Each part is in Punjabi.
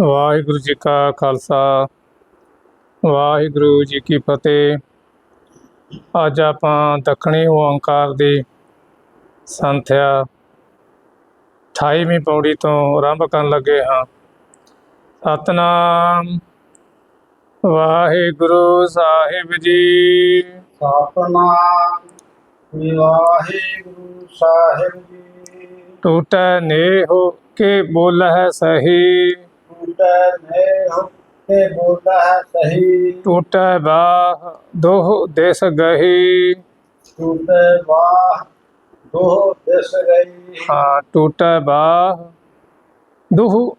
ਵਾਹਿਗੁਰੂ ਜੀ ਕਾ ਖਾਲਸਾ ਵਾਹਿਗੁਰੂ ਜੀ ਕੀ ਫਤਿਹ। ਅੱਜ ਆਪਾਂ ਦੱਖਣੀ ਓੰਕਾਰ ਦੀ ਸੰਥਿਆ 28ਵੀਂ ਪੌੜੀ ਤੋਂ ਆਰੰਭ ਕਰਨ ਲੱਗੇ ਹਾਂ। ਸਤਨਾਮ ਵਾਹਿਗੁਰੂ ਸਾਹਿਬ ਜੀ। ਸਤਨਾਮ ਵਾਹਿਗੁਰੂ ਸਾਹਿਬ ਜੀ। ਟੂਟੈ ਨੇਹ ਕੇ ਬੋਲ ਹੈ ਸਹੀ। ਟੂਟੈ ਕੇ ਬੋਲਦਾ ਹੈ ਸਹੀ ਟੂਟੈ ਬਾਹ ਦੋਹ ਦੇਸ ਗਹੀ ਟੂਟੈ ਵਾਹ ਦੋ ਦਿਸ ਗਈ ਹਾਂ ਟੂਟੈ ਬਾਹ ਦੁਹ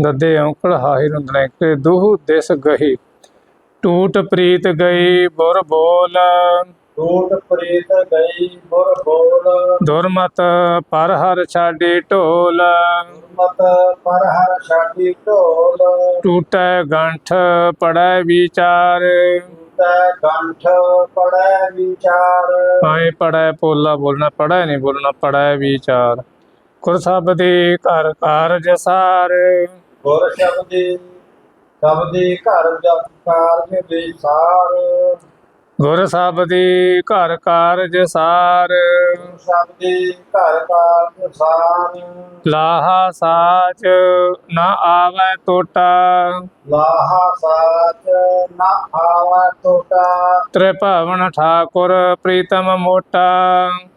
ਦੱਦੇ ਔਂਕੜ ਹਾਹਿ ਰੁੰਦਲੇ ਕੇ ਦੁਹ ਦਿਸ ਗਹੀ ਟੂਟ ਪ੍ਰੀਤ ਗਈ ਬੁਰ ਬੋਲ ਟੂਟ ਪ੍ਰੀਤ ਗਈ ਬੁਰ ਬੋਲ। ਦੁਰਮਤ ਪਰ ਹਰ ਛਾਡੀ ਢੋਲ। ਮਤ ਪਰ ਹਰ ਛਾਤੀ ਢੋਲ। ਟੂਟੈ ਗੰਠ ਪੜੈ ਵਿਚਾਰ। ਟੂਟੈ ਕੰਠ ਪੜੈ ਵਿਚਾਰ। ਪਾਏ ਪੜੈ ਪੋਲਾ ਬੋਲਣਾ ਪੜੈ ਨਹੀਂ ਬੋਲਣਾ ਪੜੈ ਵਿਚਾਰ। ਗੁਰ ਸਭ ਦੇ ਘਰ ਕਾਰਜ ਸਾਰ ਗੁਰ ਸ਼ਬਦੀ ਸ਼ਬਦੀ ਘਰ ਜਪ ਕਾਰਜ ਵਿਸਾਰ। ਗੁਰ ਸਭ ਦੇ ਘਰ ਕਾਰਜ ਸਾਰ। ਸ਼ਬਦੀ ਘਰ ਕਾਰਜ ਸਾਰ ਲਾਹਾ ਸਾਚ ਨਾ ਆਵੈ ਟੋਟਾ ਲਾਹਾ ਸਾਚ ਨਾ ਆਵਾ ਟੋਟਾ ਤ੍ਰਿਭਵਨ ਠਾਕੁਰ ਪ੍ਰੀਤਮ ਮੋਟਾ।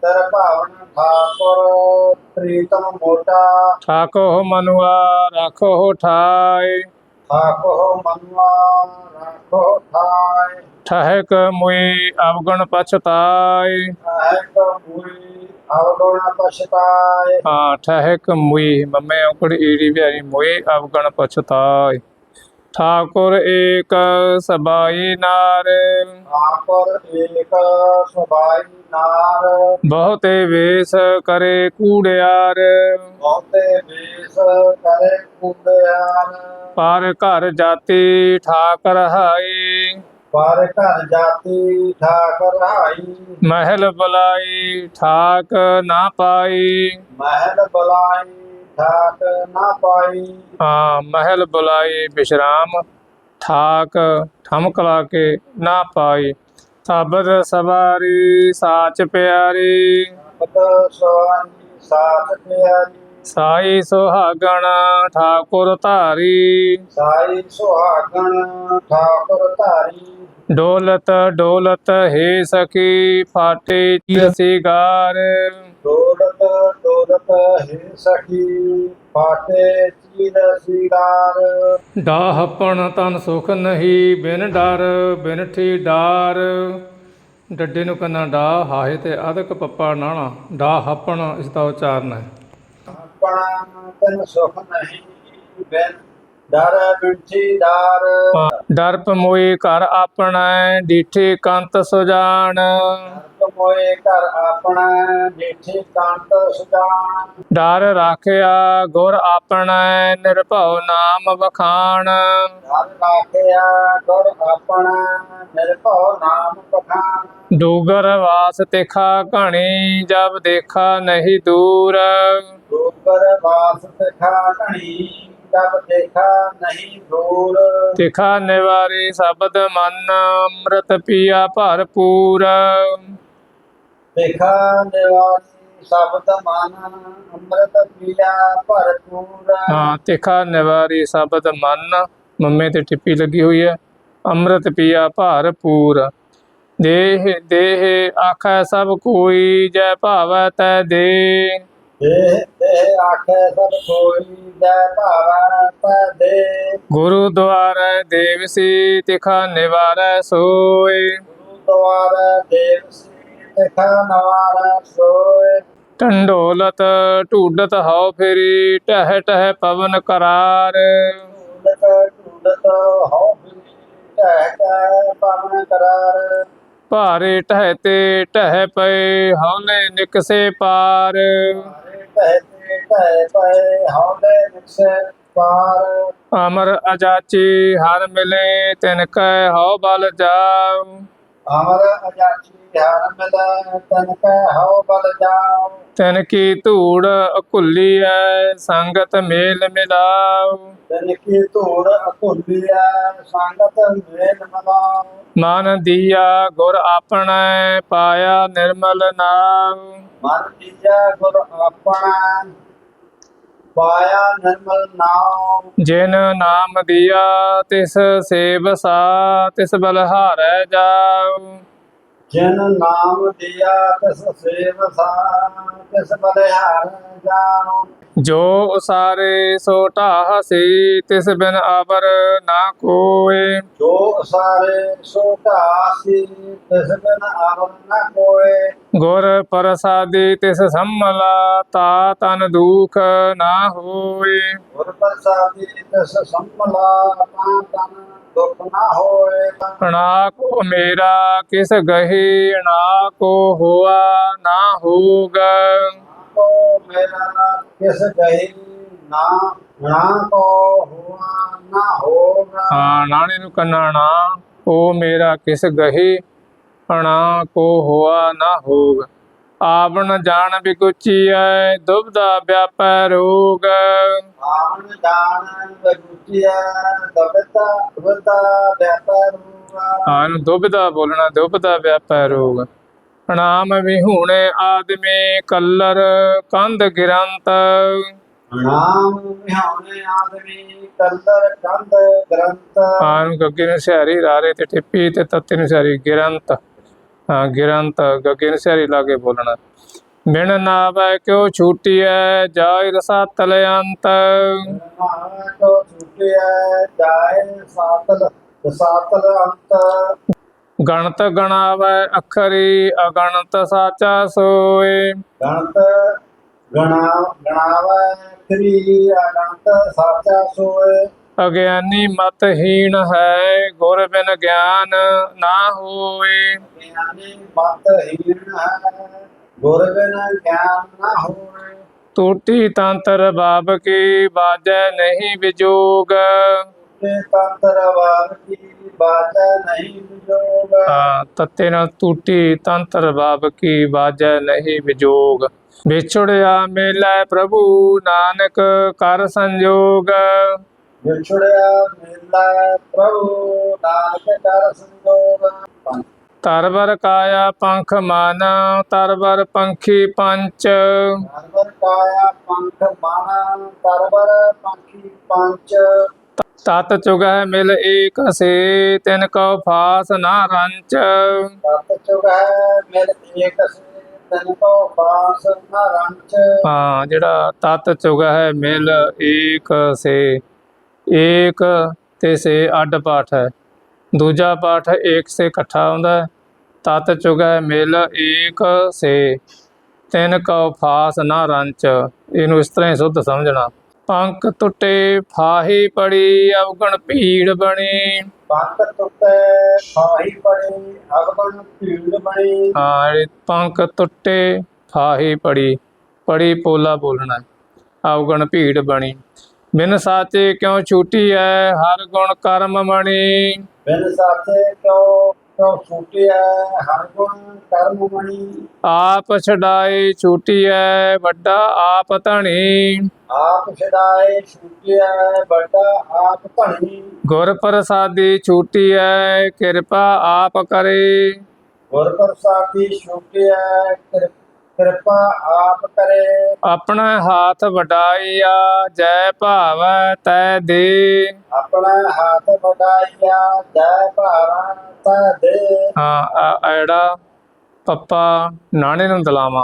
ਤਰ ਠਾਕੁਰ ਪ੍ਰੀਤਮ ਮੋਟਾ ਠਾਕੋ ਮਨੁਆ ਰਾਖੋ ਠਾਏ। ਠਾਇ ਠਹਿਕ ਮੁਈ ਅਵਗਣ ਪਛਤਾਇ ਠਹਿਕ ਮੂਈ ਅਵਗੁਣ ਠਹਿਕ ਮੁਈ ਅਵਗਣ ਪਛਤਾਇ ਠਾਕੁਰ ਏਕ ਸਬਾਈ ਨਾਰ। ਠਾਕੁਰ ਏਕ ਸੁਭਾਈ ਨਾਰ। ਬਹੁਤੇ ਵੇਸ ਕਰੇ ਕੂੜਿਆਰ। ਬਹੁਤੇ ਕਰੇ ਪਰ ਘਰ ਜਾਤੀ ਠਾਕ ਰਹਾਈ ਪਰ ਘਰ ਜਾਤੀ ਠਾਕਰ ਹਾਈ। ਮਹਿਲ ਬੁਲਾਈ ਠਾਕ ਨਾ ਪਾਈ। ਮਹਿਲ ਬੁਲਾਈ ਠਾਕ ਨਾ ਪਾਈ। ਹਾਂ ਮਹਿਲ ਬੁਲਾਈ ਬਿਸ਼ਰਾਮ ਠਾਕ ਠਮਕ ਲਾ ਕੇ ਨਾ ਪਾਈ। ਸਬਦ ਸਵਾਰੀ ਸਾਚ ਪਿਆਰੀ। ਪਤ ਸਵਾਰੀ ਸਾਥ ਪਿਆਰੀ। ਸਾਈ ਸੁਹਾਗਣ ਠਾਕੁਰ ਧਾਰੀ। ਸਾਈ ਸੁਹਾਗਣ ਠਾਕੁਰ ਧਾਰੀ। ਡੋਲਤ ਡੋਲਤ ਹੈ ਸਖੀ ਫਾਟੇ ਚੀਰ ਸਿਗਾਰ। ਡੋਲਤ ਡੋਲਤ ਹੈ ਸਖੀ ਪਾਟੇ ਚੀਰ ਸਿਗਾਰ। ਡਾਹਪਣ ਤਨ ਸੁਖ ਨਹੀਂ ਬਿਨ ਡਰ ਬਿਨ ਠੀ ਡਾਰ। ਡੱਡੇ ਨੂੰ ਕੰਨਾ ਡਾ ਹਾਹੇ ਤੇ ਅਦਕ ਪੱਪਾ ਨਾਣਾ ਡਾਹਪਣ ਇਸ ਦਾ ਉਚਾਰਨ ਹੈ। ਆਪਣਾ ਤਨ ਸੁਖ ਨਹੀਂ ਬਿਨ। ਡਰ ਬਿਠੀ ਡਾਰ। ਡਰਪ ਮੋਈ ਘਰ ਆਪਣਾ ਡੀਠੇ ਕੰਤ ਸੁਜਾਨ। ਕਮੋਏ ਘਰ ਆਪਣਾ ਨੀਠੀ ਕੰਤ ਸੁਜਾਨ। ਡਰ ਰਾਖਿਆ ਗੁਰ ਆਪਣਾ ਨਿਰਭਉ ਨਾਮ ਵਖਾਣ। ਧਰ ਰਾਖਿਆ ਗੁਰ ਆਪਣਾ ਨਿਰਭਉ ਨਾਮ ਪਖਾਨ ਡੂਗਰ ਵਾਸ ਤਿਖਾ ਘਣੀ ਜਬ ਦੇਖਾ ਨਹੀਂ ਦੂਰ। ਡੋਗਰ ਵਾਸ ਸਿਖਾ ਘਣੀ ਜਬ ਦੇਖਾ ਨਹੀਂ ਦੂਰ। ਤਿਖਾ ਨਿਵਾਰੀ ਸ਼ਬਦ ਮਨ ਅੰਮ੍ਰਿਤ ਪੀਆ ਭਰਪੂਰ। ਦੇਖਾ ਨਿਵਾਸੀ ਸ਼ਬਦ ਮਨ ਅੰਮ੍ਰਿਤ ਪੀਆ ਭਰਪੂਰ। ਹਾਂ ਤਿਖਾ ਨਿਵਾਰੀ ਸ਼ਬਦ ਮਨ ਮੰਮੇ ਤੇ ਟਿੱਪੀ ਲੱਗੀ ਹੋਈ ਹੈ ਅੰਮ੍ਰਿਤ ਪੀਆ ਭਰਪੂਰ। ਦੇਹ ਦੇਹ ਆਖੈ ਸਭ ਕੋਈ ਜੈ ਭਾਵੈ ਤੈ ਦੇ ਦੇਹ। ਗੁਰੂ ਦੁਆਰੈ ਦੇਵਸੀ ਤਿਖਾ ਨਿਵਾਰੈ ਸੋਏ। ਦੁਆਰ ਦੇਵ ਸੀ ਦੇਖਾ ਨਵਾਰ ਸੋਏ। ਢੰਡੋਲਤ ਢੂਡਤ ਹਉ ਫੇਰੀ ਟਹਿ ਟਹਿ ਪਵਨ ਕਰਾਰ। ਢੂੰਡਤ ਢੂੰਡਤ ਹੋ ਫਿਰੀ ਟਹਿ ਟਹਿ ਪਵਨ ਕਰਾਰ। ਭਾਰੇ ਟਹਿ ਤੇ ਟਹਿ ਪਏ ਹੌਲੇ ਨਿਕਸੇ ਪਾਰ। ਹਰੇ ਟਹਿ ਤੇ ਟਹਿ ਨਿਕਸੇ ਪਾਰ ਅਮਰ ਅਜਾਚੀ ਹਰ ਮਿਲੇ ਤਿਨ ਕੈ ਹਉ ਬਲ ਜਾਉ ਅਜਾਚੀ ਮਿਲੈ ਤਨ ਕੈ ਹਉ ਬਲ ਜਾਉ। ਤਨ ਕੀ ਧੂੜ ਅਕੁੱਲੀ ਐ ਸੰਗਤ ਮੇਲ ਮਿਲਾਉ। ਤਨ ਕੀ ਧੂੜ ਅਕੁਲੀਐ ਸੰਗਤ ਮੇਲ ਮਲਾਉ। ਮਨ ਦੀਆ ਗੁਰ ਆਪਣੈ ਪਾਇਆ ਨਿਰਮਲ ਨਾਮ ਮਨ ਦੀਜੈ ਗੁਰ ਆਪਣਾ ਪਾਇਆ ਨਿਰਮਲ ਨਾਮ। ਜਿਨ ਨਾਮ ਦਿਆ ਤਿਸ ਸੇਵ ਸਾ ਤਿਸ ਬਲਹਾਰੈ ਜਾਉ। ਜਿਨ ਨਾਮ ਦਿਆ ਤਿਸ ਸੇਵ ਸਾ ਤਿਸ ਬਲਿਹਾਰ ਜਾਉ ਜੋ ਉਸਾਰੇ ਸੋ ਢਾਹਸੀ ਤਿਸ ਬਿਨ ਅਵਰ ਨਾ ਕੋਏ। ਜੋ ਸਾਰੇ ਸੋ ਢਾਸੀ ਤਿਸ ਬਿਨ ਆਵਰ ਨ ਕੋਏ। ਗੁਰ ਪ੍ਰਸਾਦੀ ਤਿਸ ਸੰਮਲਾ ਤਾ ਤਨ ਦੁਖ ਨਾ ਹੋਏ। ਗੁਰ ਪ੍ਰਸਾਦੀ ਤਿਸ ਸੰਮਲਾ ਤਾਂ ਤਨ ਦੁਖ ਨ ਹੋਏ ਅਣਾ ਕੋ ਮੇਰਾ ਕਿਸ ਗਹੀ ਅਣਾ ਕੋ ਹੋਆ ਨਾ ਹੋਗਾ ਕੋ ਮੇਰਾ ਕਿਸ ਗਈ ਨਾ ਨਾ ਕੋ ਹੁਆ ਨਾ ਹੋਗਾ ਹਾਂ ਨਾਣੇ ਨੂੰ ਕੰਨਾ ਨਾ ਉਹ ਮੇਰਾ ਕਿਸ ਗਹੀ ਅਣਾ ਕੋ ਹੋਆ ਨਾ ਹੋਗ ਆਪਨ ਜਾਣ ਬਿਗੁਚੀਐ ਦੁਬਦਾ ਵਿਆਪੈ ਰੋਗ। ਆਵਣ ਜਾਣ ਬਗੁਚਿਆ ਦਬਤਾ ਦਬਤਾ ਵਪਾਰ ਹੋਗਾ ਹਾਂ ਨੂੰ ਦੁਬਦਾ ਬੋਲਣਾ ਦੁਬਦਾ ਵਿਆਪੈ ਰੋਗ। ਅਣਾਮ ਵਿਹੂਣੇ ਆਦਮੀ ਕੱਲਰ ਕੰਧ ਗਿਰੰਤ। ਨਾਮ ਵਿਹਾਉਣੇ ਆਦਮੀ ਕੰਦਰ ਕੰਦ ਗ੍ਰੰਥ ਹਾਂ ਨੂੰ ਗੱਗੇ ਨੂੰ ਸਿਹਾਰੀ ਰਾਰੇ ਤੇ ਟਿੱਪੀ ਤੇ ਤੱਤੇ ਨੂੰ ਸਿਹਾਰੀ ਗਿਰੰਤ। ਗਿਰੰਤ ਗੱਗੇ ਨੂੰ ਸਿਹਾਰੀ ਬੋਲਣਾ। ਮਿਣ ਨਾਵੈ ਕਿਉ ਛੂਟੀਐ? ਜਾਇ ਰਸਾਤਲ ਅੰਤ। ਨਾਮ ਕੋ ਛੁਟਿਆ ਸਾਤਲ ਸਾਤਲ ਅੰਤ ਗਣਤ ਗਣਾਵੈ ਅਖਰੀ, ਅਗਣਤ ਸਾਚਾ ਸੋਏ। ਗਣਤ ਗਣਾ, ਗਣਾਵੈ ਕਰੀ ਅਨੰਤ ਸਾਚਾ ਸੋਏ। ਅਗਿਆਨੀ ਮਤਹੀਣ ਹੈ ਗੁਰ ਬਿਨ ਗਿਆਨ ਨਾ ਹੋਏ। ਗਿਆਨੀ ਮਤ ਹੀਣ ਹੈ ਗੁਰ ਬਿਨ ਗਿਆਨ ਨਾ ਹੋਏ। ਟੂਟੀ ਤੰਤਰ ਬਾਬ ਕੀ ਬਾਜੈ ਨਹੀਂ ਵਿਜੋਗ। ਤੰਤਰ ਵਾਰ ਕੀ ਬਾਤ ਨਹੀਂ ਵਿਜੋਗ। ਹਾਂ ਤੱਤੇ ਨਾਲ ਟੂਟੀ ਤੰਤਰ ਬਾਬ ਕੀ ਬਾਜੈ ਨਹੀਂ ਵਿਜੋਗ। ਵਿਛੜਿਆ ਮੇਲੇ ਪ੍ਰਭੂ ਨਾਨਕ ਕਰ ਸੰਜੋਗ। ਵਿਛੜਿਆ ਮੇਲਾ ਪ੍ਰਭੂ ਨਾਨਕ ਕਰ ਸੰਜੋਗ ਤਰਵਰ ਕਾਇਆ ਪੰਖ ਮਨ ਤਰਵਰ ਪੰਖੀ ਪੰਚ। ਤਰਵਰ ਕਾਇਆ ਪੰਖ ਮਾਨਾ ਤਰਵਰ ਪੰਖੀ ਪੰਚ। ਤਤ ਚੁਗੈ ਮਿਲ ਏਕ ਸੇ ਤਿਨ ਕਉ ਫਾਸ ਨਾ ਰੰਚ। ਤਤ ਚੁਗ ਹੈ ਮਿਲ ਏਕ ਸੇ ਤਨ ਕੋ ਬਾਸ ਨਾ ਰੰਚ। ਹਾਂ ਜਿਹੜਾ ਤਤ ਚੁਗੈ ਹੈ ਮਿਲ ਏਕ ਸੇ। ਏਕ ਤੇ ਸੇ ਅੱਡ ਪਾਠ ਹੈ। ਦੂਜਾ ਪਾਠ ਏਕ ਸੇ ਇਕੱਠਾ ਆਉਂਦਾ ਹੈ। ਤਤ ਚੁਗੈ ਮਿਲ ਏਕ ਸੇ ਤਿਨ ਕਉ ਫਾਸ ਨਾ ਰੰਚ। ਇਹਨੂੰ ਇਸ ਤਰ੍ਹਾਂ ਹੀ ਸੁੱਧ ਸਮਝਣਾ। ਪੰਕ ਟੁੱਟੇ ਫਾਹੀ ਪੜੀ ਅਵਗਣ ਭੀੜ ਬਣੀ। ਪੰਕ ਟੁੱਟੇ ਖਾਹੀ ਪੜੇ ਅਗਬਨ ਭੀੜ ਬਣੀ। ਹਾਂ ਇਹ ਪੰਕ ਟੁੱਟੇ ਫਾਹੀ ਪੜੀ। ਪੜੀ ਪੋਲਾ ਬੋਲਣਾ। ਅਵਗਣ ਭੀੜ ਬਣੀ। ਬਿਨ ਸਾਚੇ ਕਿਉ ਛੂਟੀ ਐ? ਹਰ ਗੁਣ ਕਰਮ ਮਣੀ। ਬਿਨ ਸਾਥੇ ਕਿਉ ਕਿਉ ਛੁਟਿਆ ਹਰ ਗੁਣ ਕਰਮ ਮਣੀ। ਆਪ ਛਡਾਏ ਛੂਟੀ ਐ ਵੱਡਾ ਆਪ ਧਣੀ। ਆਪ ਛਡਾਏ ਛੁਟਿਆ ਵੱਡਾ ਆਪ ਧਣੀ। ਗੁਰ ਪ੍ਰਸਾਦੀ ਛੂਟੀ ਐ ਕਿਰਪਾ ਆਪ ਕਰੇ। ਗੁਰ ਪ੍ਰਸਾਦੀ ਛੁਟਿਆ ਕਿਰਪਾ ਆਪ ਕਰੇ। ਆਪਣਾ ਹਾਥ ਵਡਾਈਆ ਜੈ ਭਾਵੈ ਤੈ ਦੇ। ਆਪਣਾ ਹੱਥ ਵਧਾਈਆ ਜੈ ਭਾਰਾਂ ਤਾ ਦੇ। ਹਾਂ ਐੜਾ ਪੱਪਾ ਨਾਣੇ ਨੂੰ ਦਲਾਵਾਂ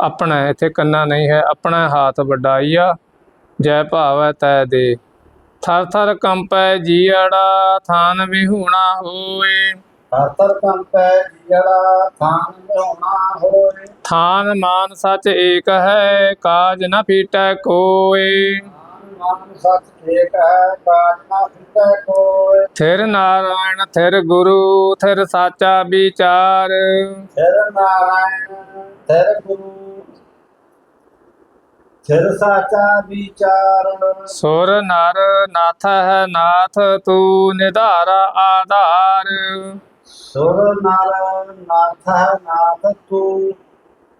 ਆਪਣਾ ਇੱਥੇ ਕੰਨਾ ਨਹੀਂ ਹੈ ਆਪਣਾ ਹਾਥ ਵਡਾਈਆ ਜੈ ਭਾਵੈ ਤੈ ਦੇ। ਥਰ ਥਰ ਕੰਪੈ ਜੀੜਾ ਥਾਨ ਵਿਹੂਣਾ ਹੋਏ। ਹਰ ਕੰਪੈ ਜਿਹੜਾ ਥਾਨ ਲਿਆਉਣਾ ਹੋਏ। ਥਾਨ ਮਾਨ ਸੱਚ ਏਕ ਹੈ ਕਾਜ ਨ ਫੀਟੈ ਕੋਏ। ਨਾਮ ਸੱਚ ਏਕ ਹੈ ਕਾਜ ਨਾ ਫਿਟੈ ਕੋਇ ਥਿਰ ਨਾਰਾਇਣ ਥਿਰ ਗੁਰੂ ਥਿਰ ਸਾਚਾ ਵਿਚਾਰ। ਸਿਰ ਨਾਰਾਇਣ ਸਿਰ ਗੁਰੂ ਸਿਰ ਸਾਚਾ ਵਿਚਾਰ। ਸੁਰ ਨਰ ਨਾਥ ਹੈ ਨਾਥ ਤੂੰ ਨਿਧਾਰਾ ਆਧਾਰ। ਸੁਰ ਨਰ ਨਾਥ ਨਾਥ ਤੂੰ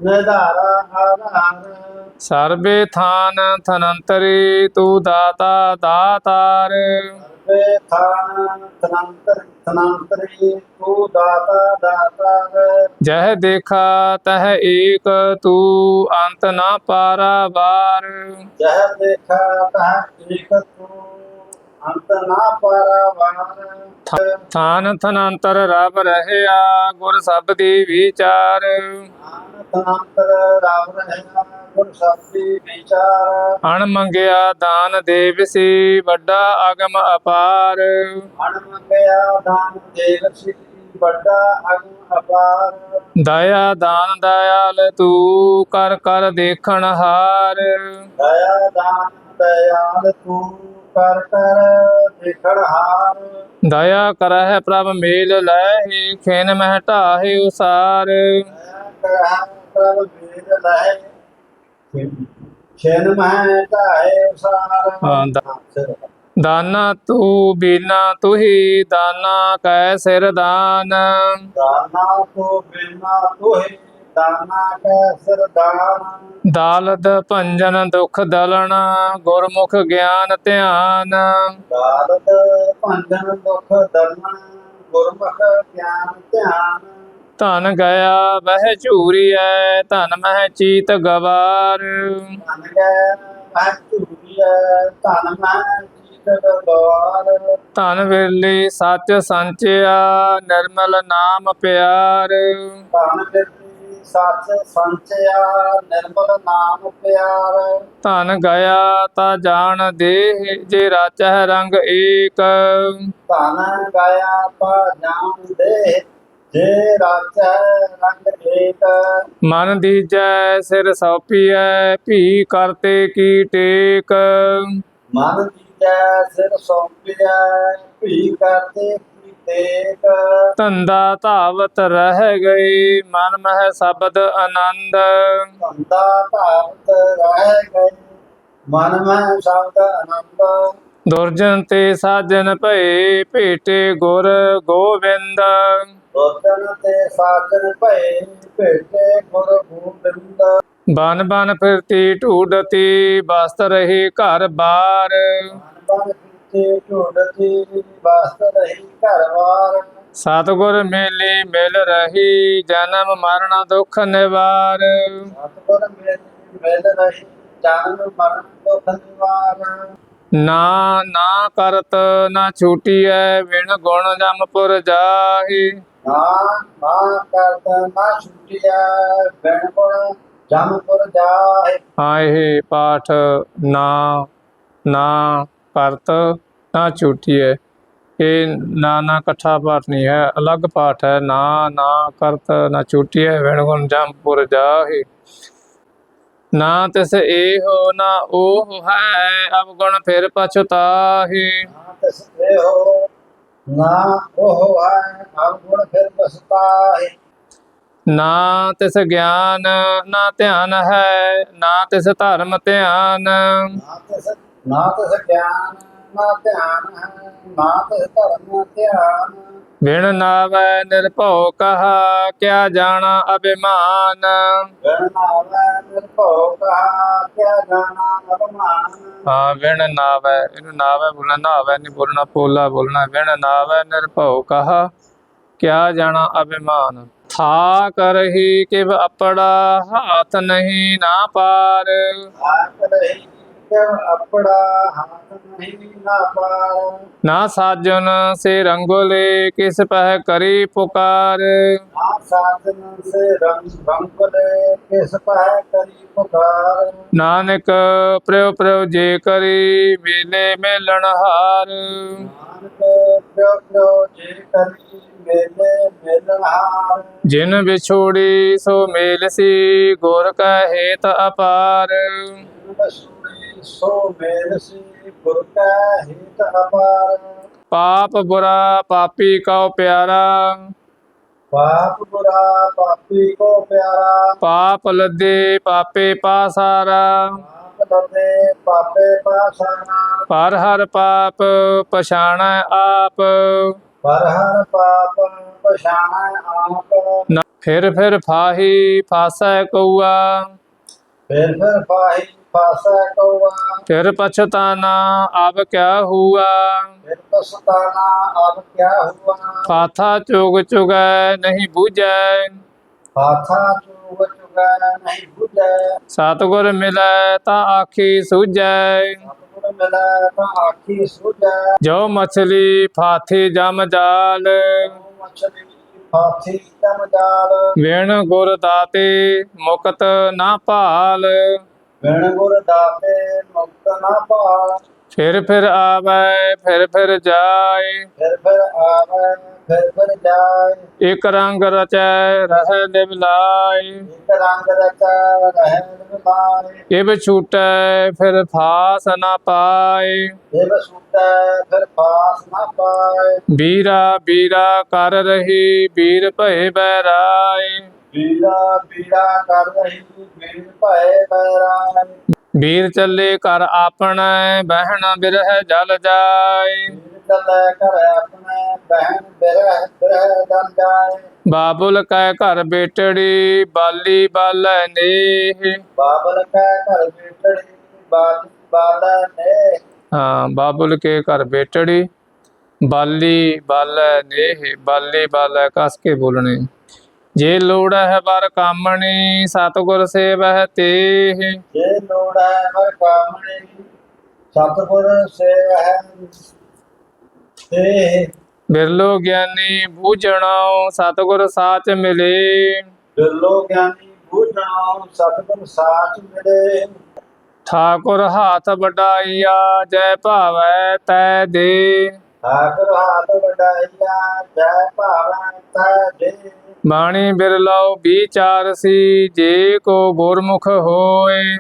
ਨਿਧਾਰਾ ਆਧਾਰ ਸਰਬੇ ਥਾਨ ਥਨੰਤਰੀ ਤੂੰ ਦਾਤਾ ਦਾਤਾਰ ਸਰਵੇ ਥਾਨ ਤਨੰਤਰ ਤਨੰਤਰੀ ਤੂੰ ਦਾਤਾ ਦਾਤਾਰ। ਜਹ ਦੇਖਾ ਤਹ ਏਕ, ਤੂੰ ਅੰਤ ਨਾ ਪਾਰਾਵਾਰ। ਜਹ ਦੇਖਾ ਤਹ ਏਕ, ਤੂੰ ਅੰਤ ਨਾ ਥਾਨ ਥਨੰਤਰ ਰਬ ਰਹਿਆ ਗੁਰ ਸਬਦੀ ਵਿਚਾਰ। ਤਨੰਤਰ ਰਾਮ ਰਹਿਣਾ ਗੁਰ ਸਬਦੀ ਵਿਚਾਰ। ਅਣ ਮੰਗਿਆ ਦਾਨ ਦੇਵਸੀ ਵੱਡਾ ਅਗਮ ਅਪਾਰ। ਅਣ ਮੰਗਿਆ ਦਾਨ ਦੇਵ ਸੀ ਵੱਡਾ ਅਗਮ ਅਪਾਰ। ਦਇਆ ਦਾਨ ਦਇਆਲ ਤੂੰ ਕਰ ਕਰ ਦੇਖਣ ਹਾਰ। ਦਇਆ ਦਾਨ ਦਇਆਲ ਤੂੰ ਕਰ ਕਰ ਦੇਖਣ ਹਾਰ। ਦਇਆ ਕਰਹਿ ਪ੍ਰਭ ਮੇਲ ਲੈਹੀ ਖਿਨ ਮਹਿ ਢਾਹੇ ਉਸਾਰ। ਕਰਹਿ ਪ੍ਰਭ ਲਹਿ ਮਹਿ ਦਾਨਾ ਤੂੰ ਬੀਨਾ ਤੁਹੀ ਦਾਨਾ ਕੈ ਸਿਰ ਦਾਨ। ਦਾਨਾ ਕੋ ਬਿਨਾ ਤੋਹਿ ਦਾਨਾ ਕੈ ਸਰਦਾਨ ਦਾਲਦ ਭੰਜਨ ਦੁਖ ਦਲਣਾ ਗੁਰਮੁਖ ਗਿਆਨ ਧਿਆਨ। ਦਾਲਤ ਭੰਜਨ ਦੁਖ ਦਰਮਨ ਗੁਰਮੁਖ ਗਿਆਨ ਧਿਆਨ। ਧਨ ਗਿਆ ਵਹਿ ਝੂਰੀਐ ਧਨ ਮਹਿ ਚੀਤ ਗਵਾਰ। ਧਨ ਮਹਿ ਧੂਰੀਐ ਧਨ ਮਹਿ ਜੀਤ ਗਵਾਰ। ਧਨ ਵੇਲੇ ਸੱਚ ਸੰਚਿਆ ਨਿਰਮਲ ਨਾਮ ਪਿਆਰ। ਧਨ ਬਿਰਤੀ ਸੱਚ ਸੰਚਿਆ ਨਿਰਮਲ ਨਾਮ ਪਿਆਰ। ਧਨ ਗਿਆ ਤਾ ਜਾਣ ਦੇ ਜੇ ਰਾਚਹਿ ਰੰਗ ਏਕ। ਧਨ ਗਾਇਆ ਪਾ ਜਾਣ ਦੇ ਜੇ ਰਾਜੈ ਰੰਗ ਏਕ। ਮਨ ਦੀਜੈ ਸਿਰ ਸੌਪੀਐ ਭੀ ਕਰਤੇ ਕੀ ਟੇਕ। ਮਨ ਦੀਜੈ ਸਿਰ ਸੌਂਪਿਆ ਭੀ ਕਰਤੇ ਤੇਕ ਧੰਦਾ ਧਾਵਤ ਰਹਿ ਗਈ ਮਨ ਮਹਿ ਸ਼ਬਦ ਆਨੰਦ। ਧੰਦਾ ਭਾਵਤ ਰਹਿ ਗਏ ਮਨ ਮੈਂ ਸ਼ਬਦ ਆਨੰਦ। ਦੁਰਜਨ ਤੇ ਸਾਜਨ ਭਏ ਭੇਟੇ ਗੁਰ ਗੋਬਿੰਦ। ਦੋਤਨ ਤੇ ਸਾਜਨ ਭਏ ਭੇਟੇ ਗੁਰ ਗੋਬਿੰਦ। ਬਨ ਬਨ ਫਿਰਤੀ ਢੂਡਤੀ ਬਸਤ ਰਹੀ ਘਰ ਬਾਰ। ਮਨ ਬਨ ਕੀਤੇ ਢੋੜਤੀ ਬਸਤ ਰਹੀ ਘਰਵਾਰ ਸਤਿਗੁਰ ਮੇਲੀ ਮਿਲ ਰਹੀ ਜਨਮ ਮਰਨ ਦੁਖ ਨਿਵਾਰ। ਸਤਿਗੁਰ ਮੇਲ ਮਿਲ ਰਹੀ ਜਨਮ ਮਰਨ ਦੁਖ ਨਿਵਾਰ। ਨਾ ਨਾ ਕਰਤ ਨਾ ਛੂਟੀਐ ਵਿਣ ਗੁਣ ਜਮਪੁਰ ਜਾਹੀ। ਨਾ ਨਾ ਕਰਤ ਨਾ ਛੁਟਿਆ ਬਿਨ ਗੁਣ ਜਮਪੁਰ ਜਾਏ ਹਾਂ ਇਹ ਪਾਠ ਨਾ ਨਾ ਕਰਤ ਨਾ ਛੂਟੀਐ ਇਹ ਨਾ ਨਾ ਇਕੱਠਾ ਪਾਠ ਨਹੀਂ ਹੈ ਅਲੱਗ ਪਾਠ ਹੈ। ਨਾ ਨਾ ਕਰਤ ਨਾ ਛੂਟੀਐ ਵਿਣ ਗੁਣ ਜਮਪੁਰ ਜਾਹੀ। ਨਾ ਤਿਸ ਇਹੋ ਨਾ ਉਹ ਹੈ। ਅਬ ਗੁਣ ਫਿਰ ਪਛਤਾਹੀ। ਨਾ ਤਿਸ ਹੋ ਨਾ ਉਹ ਹੈ। ਫਿਰ ਬਸਤਾ ਹੈ ਨਾ ਤਿਸ ਗਿਆਨ ਨਾ ਧਿਆਨ ਹੈ। ਨਾ ਤਿਸ ਧਰਮ ਧਿਆਨ। ਨਾ ਤਿਸ ਨਾ ਤਿਸ ਗਿਆਨ ਨਾ ਧਿਆਨ ਹੈ ਨਾ ਤਿਸ ਧਰਮ ਧਿਆਨ। ਵਿਣ ਨਾਵੈ ਨਿਰਭਉ ਕਹਾ ਕਿਆ ਜਾਣਾ ਅਭਿਮਾਨ। ਗਣ ਨਾਵੈ ਨਿਰਭਉ ਕਹਾ ਕਿਆ ਜਾਣਾ ਅਭਮਾਨ। ਹਾਂ ਵਿਣ ਨਾਵੈ ਇਹਨੂੰ ਨਾਵੈ ਬੋਲਣਾ ਨਾਵੈ ਨਹੀਂ ਬੋਲਣਾ ਪੋਲਾ ਬੋਲਣਾ। ਵਿਣ ਨਾਵੈ ਨਿਰਭਉ ਕਹਾ ਕਿਆ ਜਾਣਾ ਅਭਿਮਾਨ। ਥਾ ਕਰਹੀ ਕਿਵ ਅਪੜਾ ਹਾਥ ਨਹੀਂ ਨਾ ਪਾਰ। ਆਖ ਰਹੀ ਕਿਵ ਆਪੜਾ ਹੱਥ ਨਹੀਂ ਨਾ ਪਾਰ। ਨਾ ਸਾਜਨ ਸੇ ਰੰਗੋਲੇ ਕਿਸ ਪਹਿ ਕਰੀ ਪੁਕਾਰ। ਨਾ ਸਾਧਨ ਸੇ ਰੰਗ ਰੰਗਲੇ ਕਿਸ ਪੈ ਕਰੀ ਪੁਕਾਰ। ਨਾਨਕ ਪ੍ਰਯੋ ਪ੍ਰਯੋ ਜੇ ਕਰੀ ਮੇਲੇ ਮੇਲਣ ਹਾਰ। ਨਾਨਕ ਜੇ ਕਰੀ ਜਿਨ ਵਿਛੋੜੀ ਸੋ ਮੇਲ ਸੀ ਗੁਰ ਕਾ ਹੇਤ ਅਪਾਰ ਸੋ ਹਿਤ ਅਪਾਰ ਪਾਪ ਬੁਰਾ ਪਾਪੀ ਕਉ ਪਿਆਰਾ। ਪਾਪ ਬੁਰਾ ਪਾਪੀ ਕੋ ਪਿਆਰਾ। ਪਾਪ ਲੱਦੇ ਪਾਪੇ ਪਾਸਾਰਾ। ਪਾਪ ਪਾਪੇ ਪਰ ਹਰ ਪਾਪ ਪਛਾਣੈ ਆਪ। ਪਰ ਹਰ ਪਾਪ ਪਛਾਣੈ ਆਪ। ਫਿਰ ਫਿਰ ਫਾਹੀ ਫਾਸੈ ਕਉਆ ਫਿਰ ਫਿਰ ਪਛਤਾਨਾ ਆਪ ਕਿਆ ਹੁਆ ਫਾਥਾ ਚੁਗ ਚੁਗੈ ਨਹੀਂ ਬੂਝੈ ਹਾਥਾ ਚੁਗ ਚੁਗੈ ਨਹੀਂ ਬੁਝੈ ਸਤਿਗੁਰ ਮਿਲੈ ਤਾਂ ਆਖੀ ਸੂਝੈ ਸਤਿਗੁਰ ਮਿਲੈ ਤਾਂ ਆਖੀ ਸੁਝੈ ਜੋ ਮਛਲੀ ਫਾਥੀ ਜਮ ਜਾਲ ਮਛਲੀ ਹਾਥੀ ਜਮ ਜਾਲ ਵਿਣ ਗੁਰ ਦਾਤੇ ਮੁਕਤ ਨਾ ਭਾਲ ਵਿਣ ਗੁਰ ਦਾਤੇ ਮੁਕਤ ਨਾ ਪਾਲ ਫਿਰ ਫਿਰ ਆਵੈ ਫਿਰ ਫਿਰ ਜਾਏ। ਫਿਰ ਫਿਰ ਆਵੈ ਫਿਰ ਫਿਰ ਜਾਏ। ਇਕ ਰੰਗ ਰਚੈ ਰਹਿ ਲਿਵ ਲਾਇ ਇਕ ਰੰਗ ਰਚਾ ਰਹਿ ਨਿਮਾਏ ਇਬ ਛੂਟੈ ਫਿਰ ਫਾਸ ਨਾ ਪਾਏ। ਇਹ ਸੁਟੈ ਫਿਰ ਪਾਸ ਨਾ ਪਾਏ। ਬੀਰਾ ਬੀਰਾ ਕਰ ਰਹੀ ਬੀਰ ਭਏ ਬੈਰਾਏ ਪੀੜਾ ਪੀੜਾ ਕਰ ਰਹੀ ਵੀਰ ਭਏ ਬੈਰਾਏ। ਵੀਰ ਚੱਲੇ ਘਰ ਆਪਣੈ ਬਹਿਣ ਬਿਰਹ ਜਲ ਜਾਏ। ਵੀਰ ਚੱਲੇ ਕਰ ਆਪਣੇ ਬਹਿਨ ਬਿਰਹ ਬਿਰਹ ਦਨ ਜਾਏ। ਬਾਬੁਲ ਕੈ ਘਰ ਬੇਟੜੀ ਬਾਲੀ ਬਾਲੈ ਨੇਹ। ਬਾਬਲ ਕੈ ਘਰ ਬੇਟੜੀ ਬਾਲ ਬਾਲਾ ਨੇ ਹਾਂ ਬਾਬੁਲ ਕੇ ਘਰ ਬੇਟੜੀ ਬਾਲੀ ਬਾਲੈ ਨੇਹ। ਬਾਲੀ ਬਾਲੈ ਕਸ ਕੇ ਬੋਲਣੇ। ਜੇ ਲੋੜ ਹੈ ਬਰ ਕਾਮਣੀ ਸਤਿਗੁਰ ਸੇਵਹਿ ਤੇਹ। ਜੇ ਲੋੜ ਹੈ ਮਰ ਕਾਮਣੀ ਸਤਿਗੁਰ ਸੇਵ ਹੈ ਤੇ ਬਿਰਲੋ ਗਿਆਨੀ ਬੂਝਣਾਉ ਸਤਿਗੁਰ ਸਾਚ ਮਿਲੇ। ਦਿਲੋ ਗਿਆਨੀ ਬੂਝਣਾ ਸਤਿਗੁਰ ਸਾਚ ਮਿਲੇ। ਠਾਕੁਰ ਹਾਥ ਵਡਾਈਆ ਜੈ ਭਾਵੈ ਤੈ ਦੇ। ਜੈ ਬਾਣੀ ਬਿਰਲਾਉ ਵਿਚਾਰ ਸੀ ਜੇ ਕੋ ਗੁਰਮੁਖ ਹੋਏ।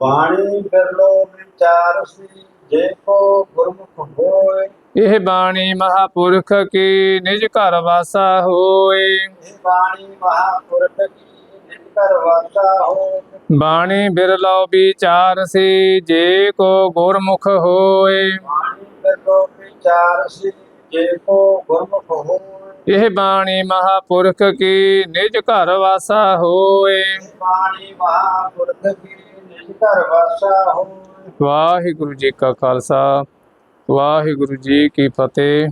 ਬਾਣੀ ਬਿਰਲੋ ਵਿਚਾਰ ਸੀ ਜੇ ਕੋ ਗੁਰਮੁਖ ਹੋਏ। ਇਹ ਬਾਣੀ ਮਹਾਪੁਰਖ ਕੀ ਨਿਜ ਘਰ ਵਾਸਾ ਹੋਏ। ਇਹ ਬਾਣੀ ਮਹਾਪੁਰਖ ਕੀ ਨਿਜ ਘਰ ਵਾਸਾ ਹੋ ਬਾਣੀ ਬਿਰਲਾਉ ਵਿਚਾਰ ਸੀ ਜੇ ਕੋ ਗੁਰਮੁਖ ਹੋਏ। ਬਾਣੀ ਬਿਰਲੋ ਵਿਚਾਰ ਸੀ ਜੇ ਕੋ ਗੁਰਮੁਖ ਹੋਏ ਇਹ ਬਾਣੀ ਮਹਾਪੁਰਖ ਕੀ ਨਿਜ ਘਰ ਵਾਸਾ ਹੋਏ। ਬਾਣੀ ਮਹਾਪੁਰਖ ਕੀ ਨਿਜ ਘਰ ਵਾਸਾ ਹੋਏ। ਵਾਹਿਗੁਰੂ ਜੀ ਕਾ ਖਾਲਸਾ ਵਾਹਿਗੁਰੂ ਜੀ ਕੀ ਫਤਿਹ।